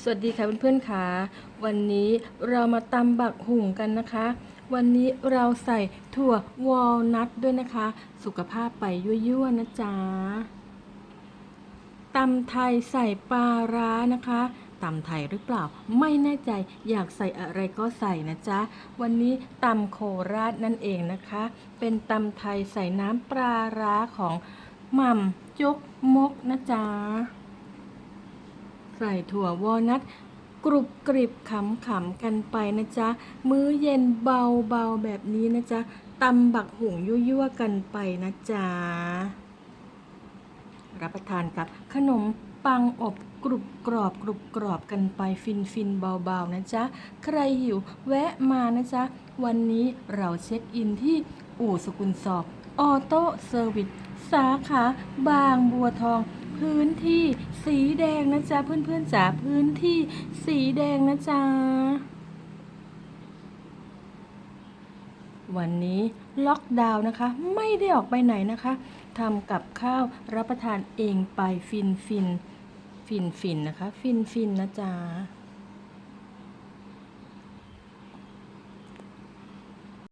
สวัสดีค่ะเพื่อนๆค่ะ วันนี้เรามาตำบักหุ่งกันนะคะ วันนี้เราใส่ถั่ววอลนัทด้วยนะคะ สุขภาพไปยั่วๆนะจ๊ะตำไทยใส่ปลาร้านะคะตำไทยหรือเปล่าไม่แน่ใจอยากใส่อะไรก็ใส่นะจ๊ะ วันนี้ตำโคราชนั่นเองนะคะ เป็นตำไทยใส่น้ำปลาร้าของหม่ำจกมกนะจ๊ะ ใส่ถั่ววอลนัทกรุบกริบขำขำกันไปนะจ๊ะ มื้อเย็นเบาเบาแบบนี้นะจ๊ะตำบักหุ่งยั่วๆกันไปนะจ๊ะ รับประทานกับขนมปังอบกรุบกรอบกรุบกรอบกันไปฟินฟินเบาๆนะจ๊ะ ใครหิวแวะมานะจ๊ะ วันนี้เราเช็คอินที่อู่สกุลสอบ ออโต้เซอร์วิสสาขาบางบัวทอง พื้นที่สีแดงนะจ๊ะเพื่อนๆจ๋าพื้นที่สีแดงนะจ๊ะวันนี้ล็อกดาวน์นะคะ ไม่ได้ออกไปไหนนะคะทำกับข้าวรับประทานเองไปฟินฟินฟินฟินนะคะ ฟินฟินนะจ๊ะ